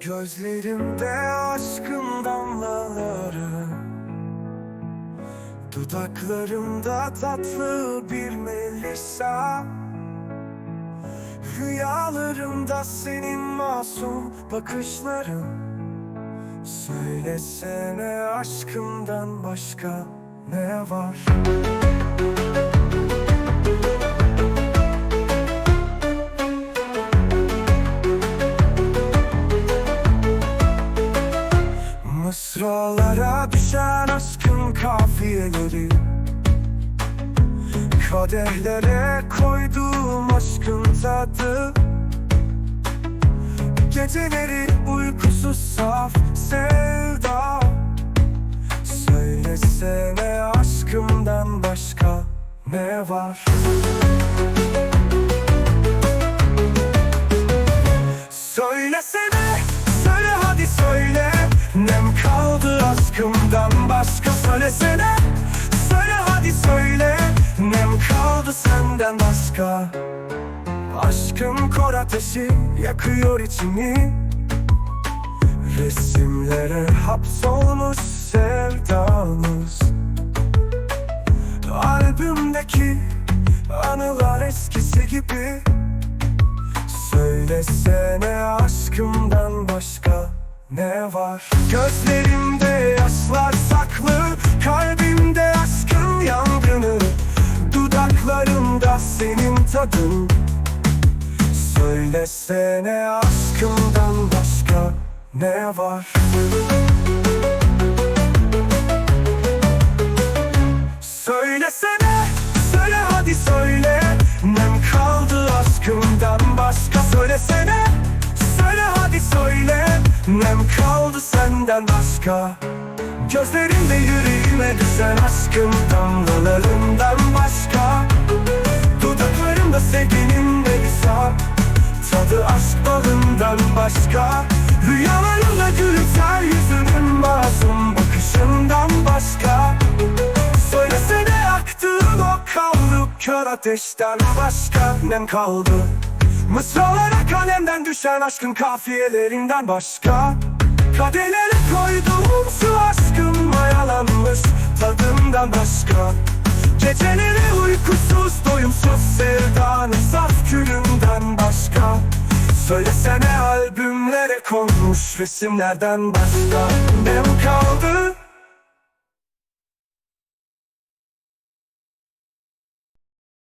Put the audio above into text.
Gözlerimde aşkın damlaları Dudaklarımda tatlı bir melisa Rüyalarımda senin masum bakışların Söylesene aşkımdan başka ne var? Düşen aşkın kafiyeleri. Kadehlere koyduğum aşkın tadı. Geceleri uykusuz saf sevda. Söylesene aşkımdan başka ne var? Söylesene, söyle hadi söyle. Nem kaldı senden başka? Aşkın kor ateşi yakıyor içimi. Resimlere hapsolmuş sevdamız. Albümdeki anılar eskisi gibi. Söylesene aşkımdan başka ne var? Gözlerimde yaşlar saklı Kalbimde aşkın yangını Dudaklarımda senin tadın. Söylesene aşkımdan başka ne var? Söylesene, söyle hadi söyle. Nem kaldı aşkımdan başka. Söylesene, senden başka Gözlerimde yüreğime düşen aşkın damlalarından başka. Dudaklarımda sevginin melisa Tadı aşk balından başka. Rüyalarımda gülümser yüzünün masum bakışından başka. Söylesene aktığın o kavruk kör ateşten başka nem kaldı? Mısralara kalemden düşen aşkın kafiyelerinden başka. Kadelere başka Geceleri uykusuz doyumsuz sevdanın saf külünden başka. Söylesene albümlere konmuş resimlerden başka. Nem kaldı